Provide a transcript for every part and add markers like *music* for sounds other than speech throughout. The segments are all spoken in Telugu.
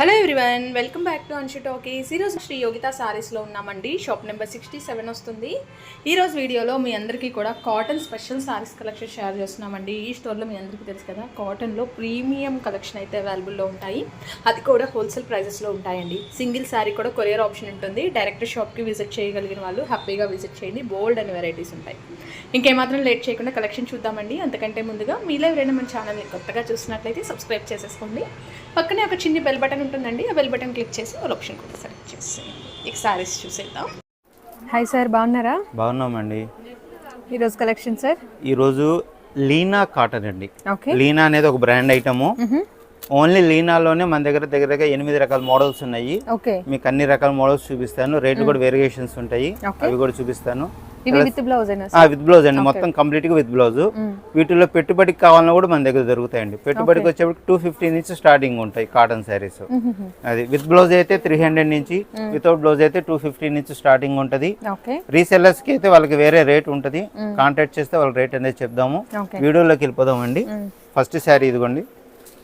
Hello everyone welcome back to Anshu talkies ఈరోజు శ్రీ యోగిత సారీస్లో ఉన్నామండి. షాప్ నెంబర్ సిక్స్టీ సెవెన్ వస్తుంది ఈరోజు వీడియోలో మీ అందరికీ కూడా cotton special saris collection share చేస్తున్నామండి. ఈ స్టోర్లో మీ అందరికీ తెలుసు కదా కాటన్లో ప్రీమియం కలెక్షన్ అయితే అవైలబుల్లో ఉంటాయి. అది కూడా హోల్సేల్ ప్రైజెస్లో ఉంటాయండి. సింగిల్ శారీ కూడా కొరియర్ ఆప్షన్ ఉంటుంది. డైరెక్ట్ షాప్కి విజిట్ చేయగలిగిన వాళ్ళు హ్యాపీగా విజిట్ చేయండి. బోల్డ్ అనే వెరైటీస్ ఉంటాయి. ఇంకేమాత్రం లేట్ చేయకుండా కలెక్షన్ చూద్దామండి. అంతకంటే ముందుగా మీలో ఎవరైనా మన ఛానల్ని కొత్తగా చూసినట్లయితే సబ్స్క్రైబ్ చేసేసుకోండి. పక్కనే ఒక చిన్న బెల్ బటన్ ఉంటుందండి. ఆ బెల్ బటన్ క్లిక్ చేసి ఆల్ ఆప్షన్ కూడా సెలెక్ట్ చేసేయండి ఇక సారీస్ చూసేద్దాం. హాయ్ సార్ బాగున్నారా? బాగున్నామండి. ఈరోజు కలెక్షన్ సార్ ఈరోజు లీనా కాటన్ అండి. ఓకే లీనా అనేది ఒక బ్రాండ్ ఐటము ఓన్లీ లీనాలోనే మన దగ్గర దగ్గర దగ్గర ఎనిమిది రకాల మోడల్స్ ఉన్నాయి. మీకు అన్ని రకాల మోడల్స్ చూపిస్తాను. రేట్లు కూడా వేరియేషన్స్ ఉంటాయి. అవి కూడా చూపిస్తాను. విత్ బ్లౌజ్ అండి. మొత్తం కంప్లీట్గా విత్ బ్లౌజ్. వీటిలో పెట్టుబడికి కావాలన్నా కూడా మన దగ్గర దొరుకుతాయండి. పెట్టుబడికి వచ్చేప్పటికి టూ ఫిఫ్టీ నుంచి స్టార్టింగ్ ఉంటాయి కాటన్ శారీస్ అది విత్ బ్లౌజ్ అయితే త్రీ హండ్రెడ్ నుంచి వితౌట్ బ్లౌజ్ అయితే టూ ఫిఫ్టీ నుంచి స్టార్టింగ్ ఉంటది. రీసెల్లర్స్కి అయితే వాళ్ళకి వేరే రేట్ ఉంటుంది. కాంటాక్ట్ చేస్తే వాళ్ళ రేట్ అనేది చెప్దాము. వీడియోలోకి వెళ్ళిపోదామండి. ఫస్ట్ శారీ ఇదిగోండి.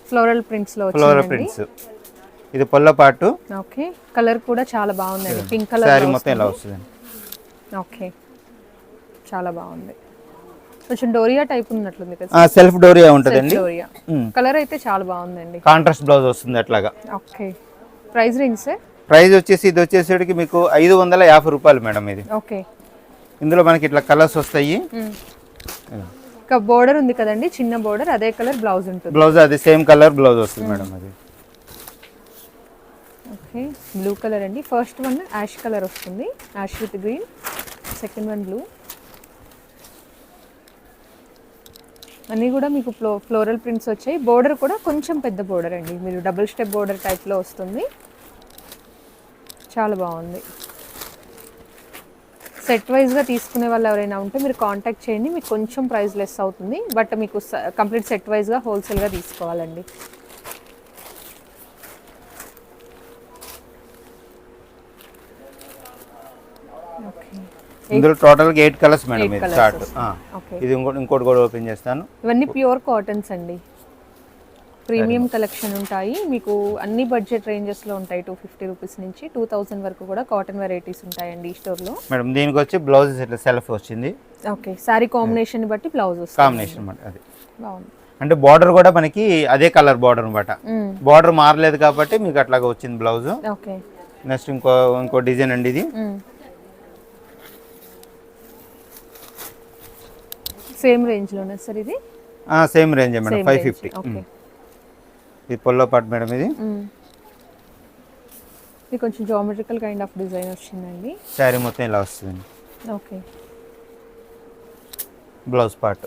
ఫ్లోరల్ ప్రింట్స్లో ఫ్లోరా వచ్చిందండి. ప్రింట్స్ ఇది పొల్ల పాటు. ఓకే. కలర్ కూడా చాలా బాగుందండి. పింక్ కలర్ శారీ మొత్తం ఇలా వస్తుందండి. ఓకే. చాలా బాగుంది. కొంచెం డోరియా టైప్ ఉన్నట్లుంది కదా సెల్ఫ్ డోరియా ఉంటుందండి. డోరియా కలర్ అయితే చాలా బాగుందండి. కాంట్రాస్ట్ బ్లౌజ్ వస్తుంది అట్లాగా. Okay. Price range sir price వచ్చేసి ఇది వచ్చేసరికి మీకు ఐదు వందల యాభై రూపాయలు మేడం ఇది. ఓకే. ఇందులో మనకి ఇట్లా కలర్స్ వస్తాయి. ఇంకా బోర్డర్ ఉంది కదండి చిన్న బోర్డర్ అదే కలర్ బ్లౌజ్ ఉంటుంది. బ్లౌజ్ అది సేమ్ కలర్ బ్లౌజ్ వస్తుంది మేడం అది. ఓకే బ్లూ కలర్ అండి. ఫస్ట్ వన్ యాష్ కలర్ వస్తుంది. Ash with green second one blue. అన్నీ కూడా మీకు ఫ్లో ఫ్లోరల్ ప్రింట్స్ వచ్చాయి. బోర్డర్ కూడా కొంచెం పెద్ద బోర్డర్ అండి. మీరు డబుల్ స్టెప్ బోర్డర్ టైప్లో వస్తుంది. చాలా బాగుంది. సెట్ వైజ్గా తీసుకునే వాళ్ళు ఎవరైనా ఉంటే మీరు కాంటాక్ట్ చేయండి. మీకు కొంచెం ప్రైస్ లెస్ అవుతుంది. బట్ మీకు కంప్లీట్ సెట్ వైజ్గా హోల్సేల్గా తీసుకోవాలండి. ఇందులో టోటల్ ఎయిట్ కలర్స్ మేడం ఇది చార్ట్. ఇది ఇంకోటి ఇంకోటి కూడా ఓపెన్ చేస్తాను. ఇవన్నీ ప్యూర్ కాటన్స్ అండి. ప్రీమియం కలెక్షన్ ఉంటాయి. మీకు అన్ని బడ్జెట్ రేంజెస్లో ఉంటాయి. టూ ఫిఫ్టీ రూపీస్ నుంచి టూ థౌజండ్ వరకు కూడా కాటన్ వెరైటీస్ ఉంటాయండి ఈ స్టోర్లో మేడం దీనికి వచ్చి బ్లౌజ్ ఇట్లా సెల్ఫ్ వచ్చింది. ఓకే శారీ కాంబినేషన్ బట్టి బ్లౌజ్ వస్తుంది కాంబినేషన్ అది. బాగుంది. అంటే బార్డర్ కూడా మనకి అదే కలర్ బార్డర్ అనమాట. బార్డర్ మారలేదు కాబట్టి మీకు అట్లాగా వచ్చింది బ్లౌజ్ ఓకే నెక్స్ట్ ఇంకో ఇంకో డిజైన్ అండి ఇది. సేమ్ రేంజ్లోనే సార్ ఇది? Same range madam five range fifty okay ఇది పొల్లో పాటు మేడం ఇది. ఇది కొంచెం జామెట్రికల్ కైండ్ ఆఫ్ డిజైన్ వచ్చిందండి. శారీ మొత్తం ఇలా వస్తుంది ఓకే బ్లౌజ్ పార్ట్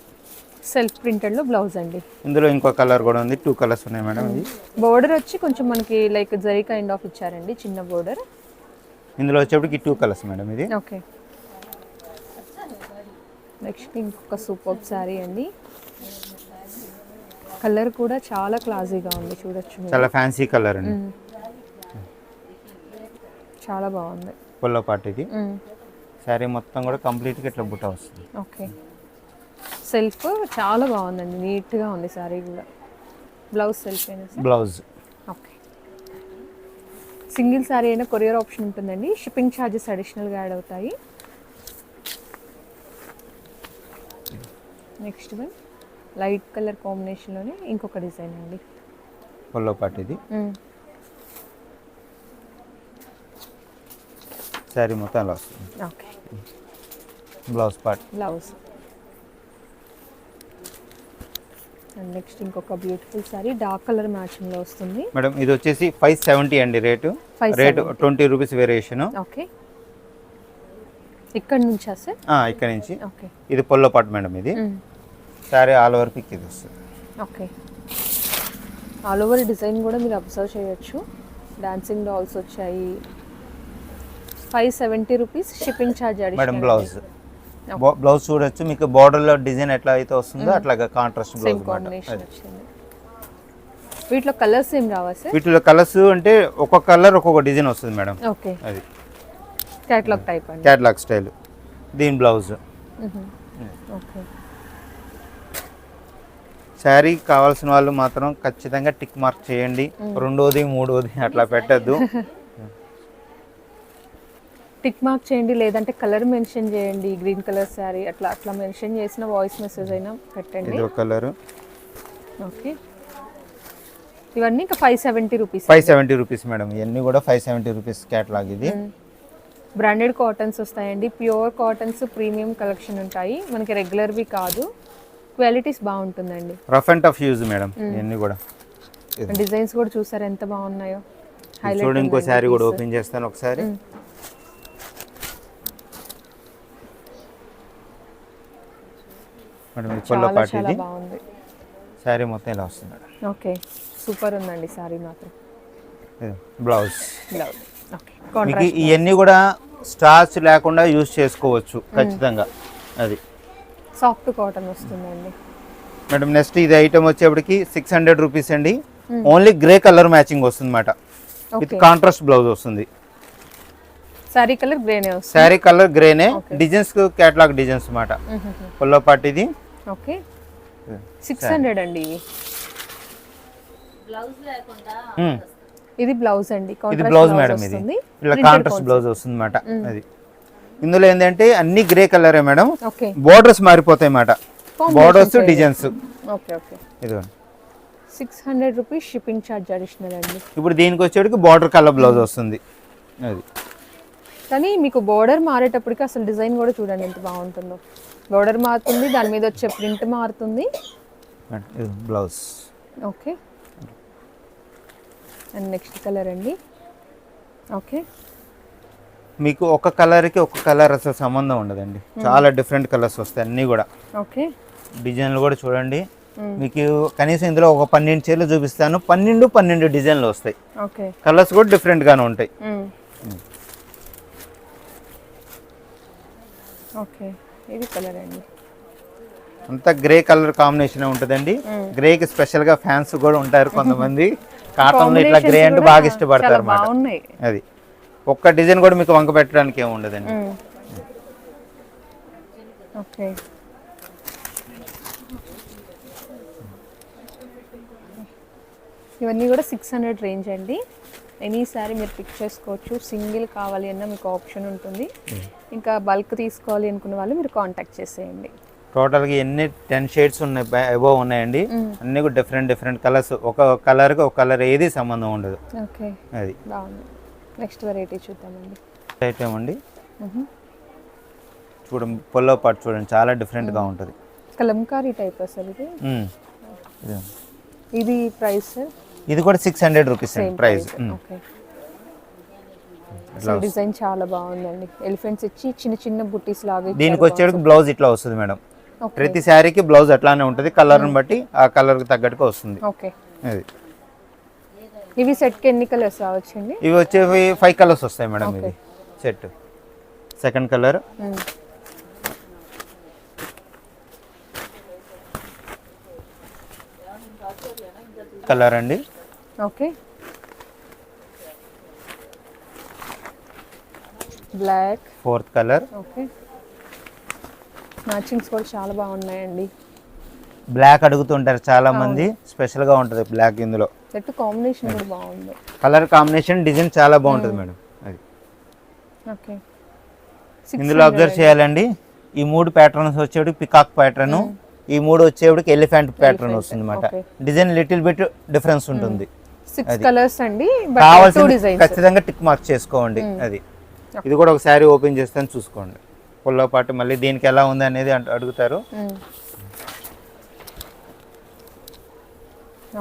సెల్ఫ్ ప్రింటెడ్లో బ్లౌజ్ అండి. ఇందులో ఇంకో కలర్ కూడా ఉంది. టూ కలర్స్ ఉన్నాయి మేడం ఇది. బోర్డర్ వచ్చి కొంచెం మనకి లైక్ జరీ కైండ్ ఆఫ్ ఇచ్చారండి చిన్న బోర్డర్ ఇందులో వచ్చేప్పటికి టూ కలర్స్ మేడం ఇది. ఓకే నెక్స్ట్ ఇంకొక సూపర్ శారీ అండి. కలర్ కూడా చాలా క్లాసీగా ఉంది చూడొచ్చు. చాలా ఫ్యాన్సీ కలర్ అండి. చాలా బాగుంది. పొల్లో పార్ట్ ఇది. శారీ మొత్తం కూడా కంప్లీట్గా ఇట్లా బుట్ట వస్తుంది. ఓకే. సెల్ఫ్ చాలా బాగుందండి నీట్గా ఉంది శారీ కూడా. బ్లౌజ్ సెల్ఫ్ అయినా బ్లౌజ్ ఓకే. సింగిల్ శారీ అయినా కొరియర్ ఆప్షన్ ఉంటుందండి. షిప్పింగ్ ఛార్జెస్ అడిషనల్గా యాడ్ అవుతాయి. నెక్స్ట్ వన్ లైట్ కలర్ కాంబినేషన్లోనే ఇంకొక డిజైన్ అండి. పొల్లో పార్ట్ ఇది. శారీ మొత్తం అలా వస్తుంది okay. Blouse part. Blouse. And next ఇంకొక బ్యూటిఫుల్ శారీ డార్క్ కలర్ మ్యాచింగ్లో వస్తుంది. మేడం ఇది వచ్చేసి ఫైవ్ సెవెంటీ అండి రేటు. 570. రేటు ట్వంటీ రూపీస్ వేరియేషన్. ఓకే. ఇక్కడ నుంచా సార్? ఇక్కడ నుంచి. ఓకే. ఇది పొల్లో పార్ట్ మేడం ఇది. శారీ ఆల్ ఓవర్ పిక్ ఇది వస్తుంది. ఓకే. ఆల్ ఓవర్ డిజైన్ కూడా మీరు అబ్జర్వ్ చేయొచ్చు. డాన్సింగ్ డాల్స్ వచ్చాయి. Five seventy rupees shipping charge madam blouse blouse చూడొచ్చు. మీకు border లో డిజైన్ ఎట్లా అయితే వస్తుందో అట్లాగా కాంట్రాస్ట్ బ్లౌజ్ కాంబినేషన్ వచ్చింది. వీటిలో కలర్స్ ఏం రావా సార్? వీటిలో కలర్స్ అంటే ఒక్కొక్క కలర్ ఒక్కొక్క డిజైన్ వస్తుంది మేడం ఓకే అది. క్యాట్లాగ్ టైప్ అండి. క్యాట్లాగ్ స్టైల్ దీని బ్లౌజ్ ఓకే శారీ కావాల్సిన వాళ్ళు మాత్రం ఖచ్చితంగా టిక్ మార్క్ చేయండి. రెండోది మూడోది అట్లా పెట్టద్దు. *laughs* టిక్ మార్క్ చేయండి లేదంటే కలర్ మెన్షన్ చేయండి గ్రీన్ కలర్ శారీ అట్లా అట్లా మెన్షన్ చేసిన వాయిస్ మెసేజ్ అయినా పెట్టండి. ఇది కలర్. ఓకే. ఇవన్నీ ఇంకా five seventy rupees five seventy rupees madam. ఇవన్నీ కూడా ఫైవ్ సెవెంటీ రూపీస్ క్యాటలాగ్ ఇది. బ్రాండెడ్ కాటన్స్ వస్తాయండి. ప్యూర్ కాటన్స్ ప్రీమియం కలెక్షన్ ఉంటాయి. మనకి రెగ్యులర్వి కాదు. క్వాలిటీస్ బాగుంటుందండి. Rough and tough use madam ఇవన్నీ కూడా. డిజైన్స్ కూడా చూసారు ఎంత బాగున్నాయో? చూడండి ఇంకో శారీ కూడా ఓపెన్ చేస్తాను ఒకసారి. మేడం పాటు ఇది. బాగుంది. శారీ మొత్తం ఇలా వస్తుంది మేడం ఓకే సూపర్ ఉందండి సారీ మాత్రం. బ్లౌజ్ బ్లౌజ్ ఓకే ఇవన్నీ కూడా స్టార్చ్ లేకుండా యూజ్ చేసుకోవచ్చు ఖచ్చితంగా. అది. సాఫ్ట్ కాటన్ వస్తుందండి. మేడం నెక్స్ట్ ఇది ఐటమ్ వచ్చేప్పటికి సిక్స్ హండ్రెడ్ రూపీస్ అండి. ఓన్లీ గ్రే కలర్ మ్యాచింగ్ వస్తుంది అన్నమాట విత్ కాంట్రాస్ట్ బ్లౌజ్ వస్తుంది. సారీ కలర్ గ్రేనే వస్తుంది. శారీ కలర్ గ్రేనే డిజైన్స్ కేటలాగ్ డిజైన్స్ అన్నమాట. పొల్ల పాటు ఇది. ఓకే సిక్స్ హండ్రెడ్ అండి. ఇది బ్లౌజ్ అండి. ఇది కాంట్రాస్ట్ బ్లౌజ్ మేడం ఇది. వస్తుంది. ఇలా కాంట్రాస్ట్ బ్లౌజ్ వస్తుంది అన్నమాట అది. ఇందులో ఏంటంటే అన్ని గ్రే కలరే మేడం. ఓకే. బోర్డర్స్ మారిపోతాయి అన్నమాట బోర్డర్స్ డిజైన్స్ ఓకే ఓకే. ఇదిగోండి. Six hundred rupees shipping charge additional అండి. ఇప్పుడు దీనికి వచ్చేటికి బార్డర్ కలర్ బ్లౌజ్ వస్తుంది. అది. కానీ మీకు బోర్డర్ మారేటప్పటికి అసలు డిజైన్ కూడా చూడండి ఎంత బాగుంటుందో. బోర్డర్ మారుతుంది దాని మీద వచ్చే ప్రింట్ మారుతుంది. Blouse okay. And next colour అండి. ఓకే. మీకు ఒక కలర్కి ఒక కలర్ అసలు సంబంధం ఉండదండి. చాలా డిఫరెంట్ కలర్స్ వస్తాయి అన్నీ కూడా. ఓకే. డిజైన్లు కూడా చూడండి. మీకు కనీసం ఇందులో ఒక పన్నెండు చీరలు చూపిస్తాను. పన్నెండు పన్నెండు డిజైన్లు వస్తాయి. కలర్స్ కూడా డిఫరెంట్గానే ఉంటాయి. ఓకే. ఇది కలర్ అండి. అంతా గ్రే కలర్ కాంబినేషన్ ఉంటుందండి. గ్రేకి స్పెషల్గా ఫ్యాన్స్ కూడా ఉంటారు కొంతమంది. *laughs* కాటన్లో ఇట్లా గ్రే అంటే బాగా ఇష్టపడతారు అది. ఒక్క డిజైన్ కూడా మీకు వంక పెట్టడానికి ఏమి ఉండదండి. ఓకే. ఇవన్నీ కూడా సిక్స్ హండ్రెడ్ రేంజ్ అండి. ఎనీ సారీ మీరు పిక్ చేసుకోవచ్చు. సింగిల్ కావాలి అన్న మీకు ఆప్షన్ ఉంటుంది. ఇంకా బల్క్ తీసుకోవాలి అనుకున్న వాళ్ళు మీరు కాంటాక్ట్ చేసేయండి. టోటల్గా ఎన్ని టెన్ షేడ్స్ ఉన్నాయి అబోవ్ ఉన్నాయండి. అన్ని కూడా డిఫరెంట్ డిఫరెంట్ కలర్స్ ఒక కలర్కి ఒక కలర్ ఏది సంబంధం ఉండదు. ఓకే. అది. బాగుంది. నెక్స్ట్ వెరైటీ చూద్దామండి. ఐటమ్ అండి. చూడండి పొల్లో పాటు చూడండి చాలా డిఫరెంట్గా ఉంటుంది. కలంకారీ టైప్ అసలు ఇది. ఇది. ప్రైస్? ఇది కూడా six hundred rupees price. Design చాలా బాగుందండి. ఎలిఫెంట్స్ ఇచ్చి చిన్న చిన్న బుట్టీస్ లాగా. దీనికి వచ్చేటికి బ్లౌజ్ ఇట్లా వస్తుంది మేడం. ప్రతి శారీకి బ్లౌజ్ అట్లానే ఉంటుంది కలర్ని బట్టి ఆ కలర్కి తగ్గట్టుగా వస్తుంది. ఓకే ఇవి సెట్కి ఎన్ని కలర్స్ రావచ్చండి? ఇవి వచ్చేవి ఫైవ్ కలర్స్ వస్తాయి మేడం ఇది సెట్. Second colour. కలర్ అండి. Okay. Black. Fourth colour. Okay. Matchings కూడా చాలా బాగున్నాయండి. బ్లాక్ అడుగుతుంటారు చాలా మంది. స్పెషల్గా ఉంటుంది బ్లాక్ ఇందులో. సెట్ కాంబినేషన్ కూడా బాగుంది. కలర్ కాంబినేషన్ డిజైన్ చాలా బాగుంటుంది మేడం. అది. ఓకే ఇందులో అబ్జర్వ్ చేయాలండి. ఈ మూడు ప్యాటర్న్స్ వచ్చేటికి పికాక్ ప్యాటర్న్ ఈ మూడు వచ్చేటికి ఎలిఫెంట్ ప్యాటర్న్ వస్తుంది అనమాట. డిజైన్ లిటిల్ బిట్ డిఫరెన్స్ ఉంటుంది. సిక్స్ కలర్స్ అండి బట్ టూ కావాల్సిన డిజైన్స్ ఖచ్చితంగా టిక్ మార్క్ చేసుకోండి అది. ఇది కూడా ఒక శారీ ఓపెన్ చేస్తాను చూసుకోండి. పుల్ల పాటు మళ్ళీ దీనికి ఎలా ఉంది అనేది అడుగుతారు.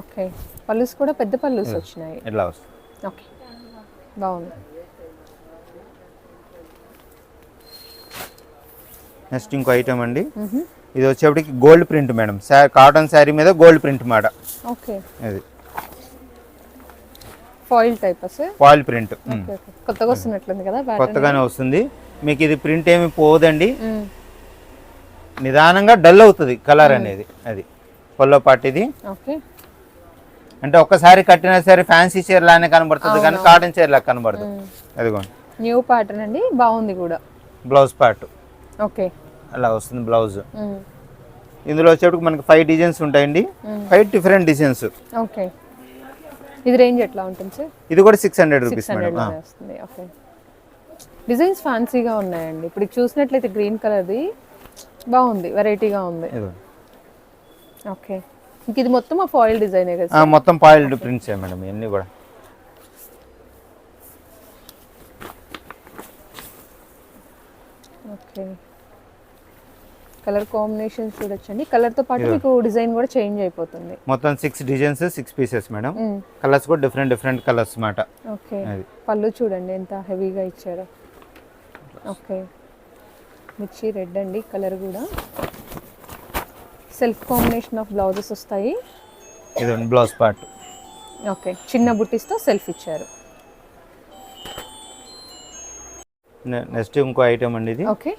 ఓకే పళ్ళుస్ కూడా పెద్ద పళ్ళుస్ వచ్చినాయి. ఇట్లా వస్తుంది? ఓకే. బాగుంది. నెక్స్ట్ ఇంకో ఐటమ్ అండి. ఇది వచ్చేప్పటికి gold print madam. Cotton sari మీద గోల్డ్ ప్రింట్ మాట. ఓకే. ఇది. ఫాయిల్ టైప్ ఫాయిల్ ప్రింట్ కొత్తగా వస్తున్నట్లుంది కదా కొత్తగానే వస్తుంది. మీకు ఇది ప్రింట్ ఏమి పోదండి. నిదానంగా డల్ అవుతుంది కలర్ అనేది. అది. పొల్లో పాటు ఇది ఓకే. అంటే ఒక్కసారి కట్టినా సరే ఫ్యాన్సీ చీర లానే కనబడుతుంది కానీ కాటన్ చీర లాగా కనబడదు. అదిగోండి న్యూ ప్యాటర్న్ అండి బాగుంది కూడా. Blouse part. ఓకే. అలా వస్తుంది బ్లౌజ్. ఇందులో వచ్చేటప్పుడు మనకి ఫైవ్ డిజైన్స్ ఉంటాయండి. Five different designs okay. ఇది రేంజ్ ఎట్లా ఉంటుంది సార్ ఇది కూడా six hundred rupees okay. Designs ఫ్యాన్సీగా ఉన్నాయండి. ఇప్పుడు చూసినట్లయితే గ్రీన్ కలర్ది బాగుంది వెరైటీగా ఉంది. ఓకే. ఇది మొత్తం ఆ ఫాయిల్ డిజైనే కదా మొత్తం పాయిల్డ్ ప్రింట్స్ మేడం ఇవన్నీ కూడా. ఓకే. కలర్ కాంబినేషన్ చూడొచ్చండి. కలర్తో పాటు మీకు డిజైన్ కూడా చేంజ్ అయిపోతుంది. మొత్తం six designs six pieces madam. Colours కూడా డిఫరెంట్ డిఫరెంట్ కలర్స్ అన్నమాట ఓకే. పళ్ళు చూడండి ఎంత హెవీగా ఇచ్చారో. ఓకే. మిర్చి రెడ్ అండి కలర్ కూడా. సెల్ఫ్ కాంబినేషన్ ఆఫ్ బ్లౌజెస్ వస్తాయి. ఇది బ్లౌజ్ పార్ట్. ఓకే చిన్న బుట్టిస్తో సెల్ఫ్ ఇచ్చారు. నెక్స్ట్ ఇంకో ఐటమ్ అండి ఇది. ఓకే.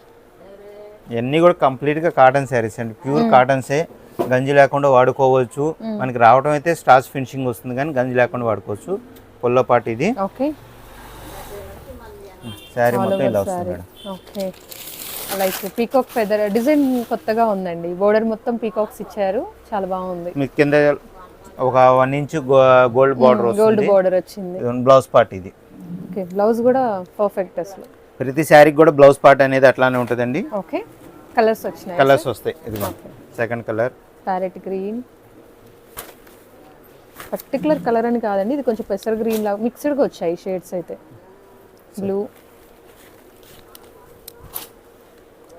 ఇవన్నీ కూడా కంప్లీట్గా కాటన్ శారీస్ అండి. ప్యూర్ కాటన్సే గంజి లేకుండా వాడుకోవచ్చు. మనకి రావడం అయితే స్టార్చ్ ఫినిషింగ్ వస్తుంది కానీ గంజి లేకుండా వాడుకోవచ్చు. పొల్లో పాటు ఇది. ఓకే. శారీ మొత్తం ఇలా వస్తుంది madam. Okay. Like peacock feather design కొత్తగా ఉందండి. బోర్డర్ మొత్తం పీకాక్స్ ఇచ్చారు. చాలా బాగుంది. మీకు కింద ఒక one inch gold border gold border వచ్చింది. బ్లౌజ్ పార్ట్ ఇది. ఓకే బ్లౌజ్ కూడా పర్ఫెక్ట్ అసలు. ప్రతి శారీకి కూడా బ్లౌజ్ పార్ట్ అనేది అట్లానే ఉంటుందండి. ఓకే కలర్స్ వచ్చినాయి కలర్స్ వస్తాయి. ఇది second colour. Parrot green. Particular colour అని కాదండి. ఇది కొంచెం పెసర్ గ్రీన్ లాగా మిక్స్డ్గా వచ్చాయి షేడ్స్ అయితే. బ్లూ.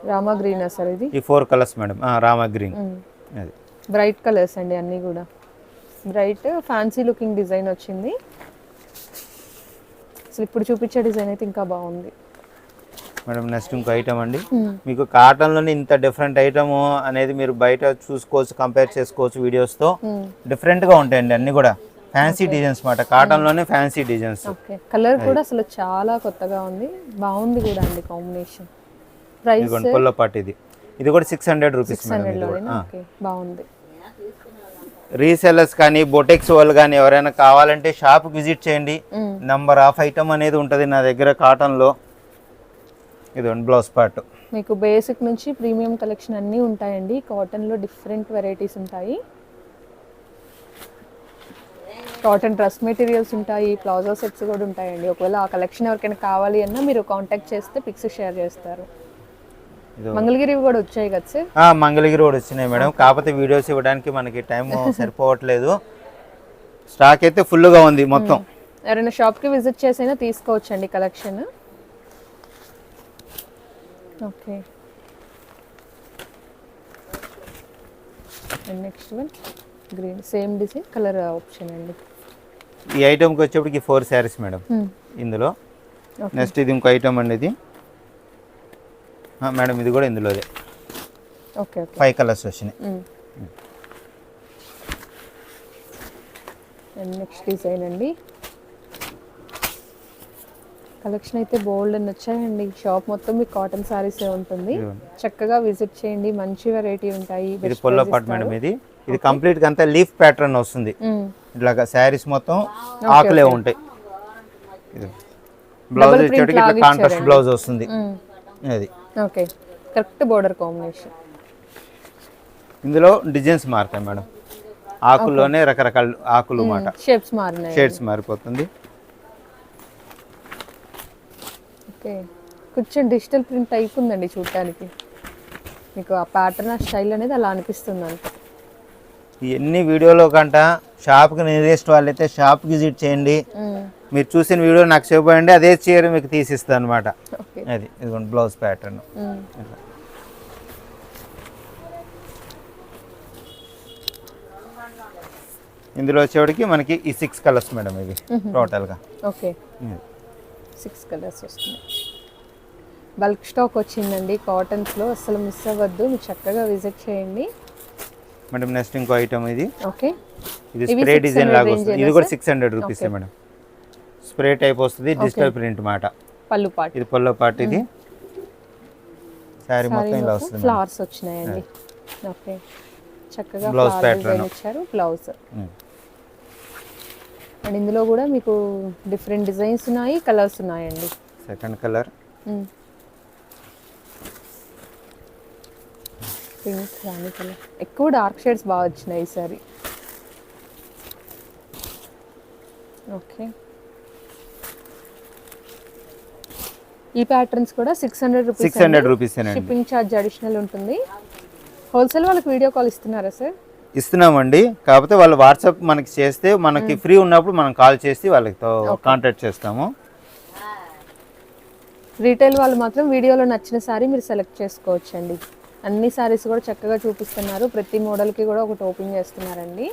రామా గ్రీన్ సార్ ఇది? ఈ four colours madam. Rama green. అది. బ్రైట్ కలర్స్ అండి అన్నీ కూడా. బ్రైట్ ఫ్యాన్సీ లుకింగ్ డిజైన్ వచ్చింది. అసలు ఇప్పుడు చూపించే డిజైన్ అయితే ఇంకా బాగుంది. మేడం నెక్స్ట్ ఇంకో ఐటమ్ అండి. మీకు కాటన్లోనే ఇంత డిఫరెంట్ ఐటమ్ అనేది మీరు బయట చూసుకోవచ్చు కంపేర్ చేసుకోవచ్చు వీడియోస్తో. డిఫరెంట్గా ఉంటాయండి అన్ని కూడా. ఫ్యాన్సీ డిజైన్స్ మాట. కాటన్లోనే ఫ్యాన్సీ డిజైన్స్ కలర్ కూడా అసలు చాలా కొత్తగా ఉంది. బాగుంది కూడా అండి కాంబినేషన్. ఇదిగోండి పుల్ల పాటు ఇది. ఇది కూడా సిక్స్ హండ్రెడ్ రూపీస్ మేడం ఇది కూడా. హండ్రెడ్లోనే ఓకే బాగుంది. రీసెల్లర్స్ కానీ బొటెక్స్ వాళ్ళు కానీ ఎవరైనా కావాలంటే షాప్ విజిట్ చేయండి. నంబర్ ఆఫ్ ఐటమ్ అనేది ఉంటుంది నా దగ్గర కాటన్లో ఇదిగోండి బ్లౌజ్ పార్ట్ మీకు బేసిక్ నుంచి ప్రీమియం కలెక్షన్ అన్నీ ఉంటాయండి. కాటన్లో డిఫరెంట్ వెరైటీస్ ఉంటాయి. కాటన్ డ్రెస్ మెటీరియల్స్ ఉంటాయి ప్లాజో సెట్స్ కూడా ఉంటాయండి. ఒకవేళ ఆ కలెక్షన్ ఎవరికైనా కావాలి అన్నా మీరు కాంటాక్ట్ చేస్తే పిక్స్ షేర్ చేస్తారు. మంగళగిరి కూడా వచ్చాయి కదా సార్? మంగళగిరి కూడా వచ్చినాయి మేడం. కాకపోతే వీడియోస్ ఇవ్వడానికి మనకి టైం సరిపోవట్లేదు. స్టాక్ అయితే ఫుల్గా ఉంది మొత్తం. ఎవరైనా షాప్కి విజిట్ చేసైనా తీసుకోవచ్చండి collection. Okay. And next one green same design colour option అండి. ఈ ఐటమ్కి వచ్చేప్పటికి ఫోర్ శారీస్ మేడం. ఇందులో. నెక్స్ట్ ఇది ఇంకో ఐటమ్ అండి ఇది. మేడం ఇది కూడా ఇందులోదే. ఓకే ఫైవ్ కలర్స్ వచ్చినాయి. నెక్స్ట్ డిజైన్ అండి. కలెక్షన్ అయితే బోల్డ్ అని వచ్చాయండి. షాప్ మొత్తం మీకు కాటన్ సారీసే ఉంటుంది. చక్కగా విజిట్ చేయండి. మంచి వెరైటీ ఉంటాయి. ఇది పొల్ల పాట్ మేడం. ఇది. ఇది కంప్లీట్గా అంతా లీఫ్ ప్యాటర్న్ వస్తుంది. ఇట్లాగా శారీస్ మొత్తం ఆకులే ఉంటాయి. ఇది బ్లౌజ్ ఇట్లా కాంట్రాస్ట్. బ్లౌజ్ వస్తుంది. అది. ఓకే కరెక్ట్ బోర్డర్ కాంబినేషన్ ఇందులో డిజైన్స్ మారుతాయి మేడం. ఆకుల్లోనే రకరకాల ఆకులు మాట. షేప్స్ మారినాయి. షేడ్స్ మారిపోతుంది. ఓకే కొంచెం డిజిటల్ ప్రింట్ టైప్ ఉందండి చూడటానికి. మీకు ఆ ప్యాటర్న్ ఆ స్టైల్ అనేది అలా అనిపిస్తుంది అంతే ఇవన్నీ వీడియోలో కంట షాప్కి నియరెస్ట్ వాళ్ళైతే షాప్కి విజిట్ చేయండి. మ్మ్. మీరు చూసిన వీడియో నాకు చెప్పండి అదే చీర మీకు తీసిస్తాను అనమాట ఓకే. అది ఇదిగోండి బ్లౌజ్ ప్యాటర్న్. ఇందులో వచ్చేవాడికి మనకి ఈ సిక్స్ కలర్స్ మేడం ఇవి టోటల్గా ఓకే. సిక్స్ కలర్స్ వస్తున్నాయి బల్క్ స్టాక్ వచ్చిందండి కాటన్స్లో అసలు మిస్ అవ్వద్దు మీరు చక్కగా విజిట్ చేయండి. మేడం నెక్స్ట్ ఇంకో ఐటమ్ ఇది. ఓకే. ఇది స్ప్రే 600 డిజైన్ లాగా వస్తుంది. ఇది కూడా? Six hundred rupees madam. Spray type వస్తుంది డిజిటల్ ప్రింట్ మాట. పళ్ళు పాటు ఇది పొల్ల పాటు ఇది. శారీ మొత్తం ఇలా వస్తుంది. ఫ్లవర్స్ వచ్చినాయండి. ఓకే. చక్కగా pattern. డిజైన్ ఇచ్చారు బ్లౌజ్. అండ్ ఇందులో కూడా మీకు డిఫరెంట్ డిజైన్స్ ఉన్నాయి కలర్స్ ఉన్నాయండి. Second colour. పింక్ రాణి కలర్ ఎక్కువ డార్క్ షేడ్స్ బాగా వచ్చినాయి ఈసారి ఓకే ఈ ప్యాటర్న్స్ కూడా six hundred rupees six hundred రూపీసేనండి shipping charge additional ఉంటుంది. హోల్సేల్ వాళ్ళకి వీడియో కాల్ ఇస్తున్నారా సార్ ఇస్తున్నామండి. కాకపోతే వాళ్ళు వాట్సాప్ మనకి చేస్తే మనకి ఫ్రీ ఉన్నప్పుడు మనం కాల్ చేసి వాళ్ళతో కాంటాక్ట్ చేస్తాము. రీటైల్ వాళ్ళు మాత్రం వీడియోలో నచ్చిన సారీ మీరు సెలెక్ట్ చేసుకోవచ్చు అండి అన్ని సారీస్ కూడా చక్కగా చూపిస్తున్నారు. ప్రతి మోడల్కి కూడా ఒకటి ఓపెన్ చేస్తున్నారండి.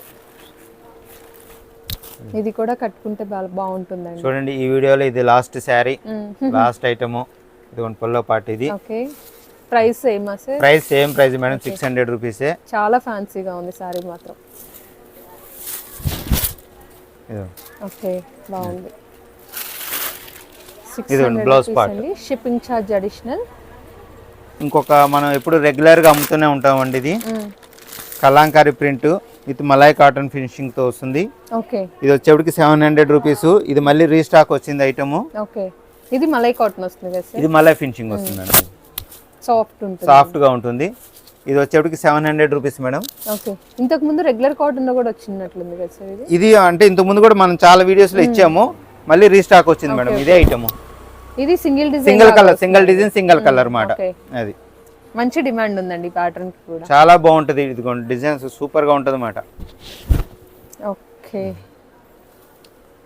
ఇది కూడా కట్టుకుంటే బాగా బాగుంటుందండి. చూడండి ఈ వీడియోలో ఇది లాస్ట్ శారీ. లాస్ట్ ఐటమ్ ఇదిగోండి పొల్లో పాటు ఇది. Okay. Price సేమా price same price madam six hundred రూపీసే చాలా ఫ్యాన్సీగా ఉంది సారీ మాత్రం. ఓకే బాగుంది. blouse part. అండి. షిప్పింగ్ ఛార్జ్ అడిషనల్ ఇంకొక మనం ఎప్పుడు రెగ్యులర్గా అమ్ముతూనే ఉంటామండి ఇది. Kalamkari print. With malai cotton ఫినిషింగ్తో వస్తుంది. ఓకే. ఇది వచ్చేప్పటికి సెవెన్ హండ్రెడ్ రూపీస్. ఇది మళ్ళీ రీస్టాక్ వచ్చింది ఐటమ్. ఓకే. ఇది మలై కాటన్ వస్తుంది కదా ఇది మలాయ్ ఫినిషింగ్ వస్తుందండి. సాఫ్ట్ ఉంటుంది. సాఫ్ట్గా ఉంటుంది. ఇది వచ్చేప్పటికి seven hundred rupees madam. Okay. ఇంతకు ముందు రెగ్యులర్ కాటన్లో కూడా వచ్చినట్లుంది కదా సార్ ఇది? ఇది అంటే ఇంతకు ముందు కూడా మనం చాలా వీడియోస్లో ఇచ్చాము. మళ్ళీ రీస్టాక్ వచ్చింది మేడం. ఇదే ఐటమ్. ఇది single design single colour single design single colour మాట. ఓకే. అది. మంచి డిమాండ్ ఉందండి ప్యాటర్న్ కూడా. చాలా బాగుంటుంది ఇదిగోండి డిజైన్స్ సూపర్గా ఉంటుంది అన్నమాట ఓకే.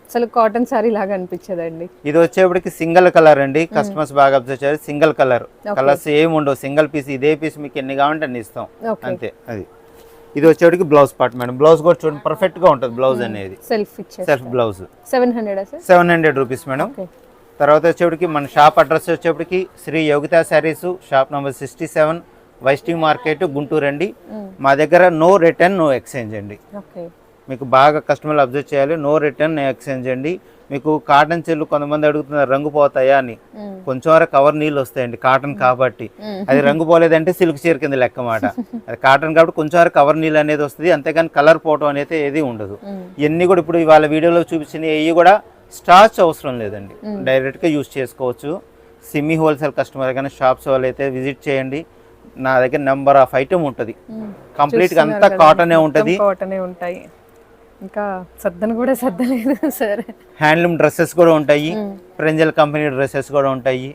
అసలు కాటన్ సారీ లాగా అనిపించదండి. ఇది వచ్చేప్పటికి సింగిల్ కలర్ అండి. కస్టమర్స్ బాగా అబ్జర్వ్ చేయాలి సింగిల్ కలర్. కలర్స్ ఏమి ఉండవు. సింగిల్ పీస్ ఇదే పీస్ మీకు ఎన్ని కావాలంటే అన్ని ఇస్తాం. అంతే అది. ఇది వచ్చేప్పటికి బ్లౌజ్ పార్ట్ మేడం. బ్లౌజ్ కూడా చూడండి పర్ఫెక్ట్గా ఉంటుంది బ్లౌజ్ అనేది. Self self blouse seven hundred seven hundred rupees madam. Okay. తర్వాత వచ్చేప్పటికి మన షాప్ అడ్రస్ వచ్చేప్పటికి Shri Yogita saris shop number sixty seven వైస్టింగ్ market Guntur అండి. మా దగ్గర నో రిటర్న్ నో ఎక్స్చేంజ్ అండి. మీకు బాగా కస్టమర్లు అబ్జర్వ్ చేయాలి నో రిటర్న్ నో ఎక్స్చేంజ్ అండి. మీకు కాటన్ చెల్లు కొంతమంది అడుగుతున్నారు రంగు పోతాయా అని. కొంచెం వరకు కవర్ నీళ్ళు వస్తాయండి కాటన్ కాబట్టి. అది రంగు పోలేదంటే సిల్క్ చీర కింద లెక్క మాట. *laughs* అది కాటన్ కాబట్టి కొంచెం వరకు కవర్ నీళ్ళు అనేది వస్తుంది అంతేగాని కలర్ పోవటం అనేది ఏది ఉండదు. ఇవన్నీ కూడా ఇప్పుడు ఇవాళ వీడియోలో చూపించిన ఇవి కూడా స్టార్చ్ అవసరం లేదండి. డైరెక్ట్గా యూస్ చేసుకోవచ్చు. సిమ్మి హోల్సేల్ కస్టమర్ కానీ షాప్స్ వాళ్ళు అయితే విజిట్ చేయండి. నా దగ్గర నెంబర్ ఆఫ్ ఐటమ్ ఉంటుంది. కంప్లీట్గా అంతా కాటనే ఉంటుంది. కాటనే ఉంటాయి. ఇంకా సర్దను కూడా సర్దలేదు *laughs* సార్. హ్యాండ్లూమ్ డ్రెస్సెస్ కూడా ఉంటాయి. ప్రెంజల్ కంపెనీ డ్రెస్సెస్ కూడా ఉంటాయి.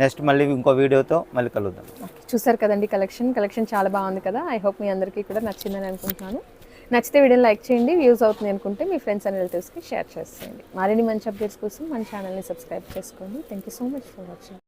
నెక్స్ట్ మళ్ళీ ఇంకో వీడియోతో మళ్ళీ కలుద్దాం. చూసారు కదండి కలెక్షన్. కలెక్షన్ చాలా బాగుంది కదా. ఐ హోప్ మీ అందరికీ కూడా నచ్చిందని అనుకుంటున్నాను. నచ్చితే వీడియోని లైక్ చేయండి వ్యూస్ అవుతుంది అనుకుంటే మీ ఫ్రెండ్స్ అండ్ రిలేటివ్స్కి షేర్ చేసేయండి. మరిన్ని మంచి అప్డేట్స్ కోసం మన ఛానల్ని సబ్స్క్రైబ్ చేసుకోండి. Thank you so much for watching